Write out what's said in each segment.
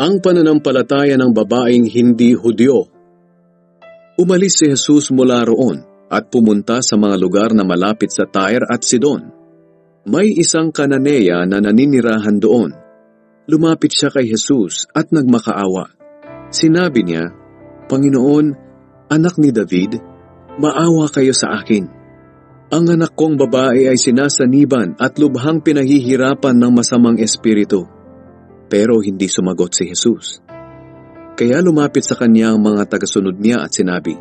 Ang pananampalataya ng babaeng hindi Hudyo. Umalis si Jesus mula roon at pumunta sa mga lugar na malapit sa Tyre at Sidon. May isang kananeya na naninirahan doon. Lumapit siya kay Jesus at nagmakaawa. Sinabi niya, Panginoon, anak ni David, maawa kayo sa akin. Ang anak kong babae ay sinasaniban at lubhang pinahihirapan ng masamang espiritu. Pero hindi sumagot si Jesus. Kaya lumapit sa kanya ang mga tagasunod niya at sinabi,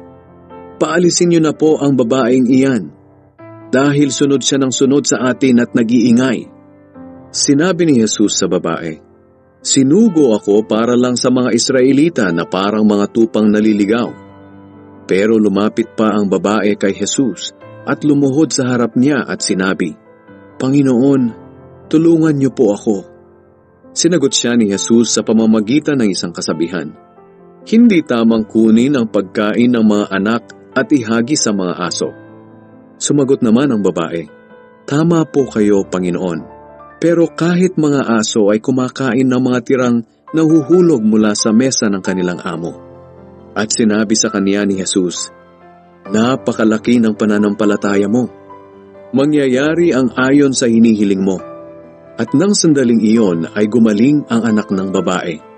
Paalisin niyo na po ang babaeng iyan, dahil sunod siya ng sunod sa atin at nag-iingay. Sinabi ni Jesus sa babae, Sinugo ako para lang sa mga Israelita na parang mga tupang naliligaw. Pero lumapit pa ang babae kay Jesus at lumuhod sa harap niya at sinabi, Panginoon, tulungan niyo po ako. Sinagot siya ni Jesus sa pamamagitan ng isang kasabihan. Hindi tamang kunin ang pagkain ng mga anak at ihagi sa mga aso. Sumagot naman ang babae, Tama po kayo, Panginoon. Pero kahit mga aso ay kumakain ng mga tirang nahuhulog mula sa mesa ng kanilang amo. At sinabi sa kanya ni Jesus, Napakalaki ng pananampalataya mo. Mangyayari ang ayon sa hinihiling mo. At nang sandaling iyon ay gumaling ang anak ng babae.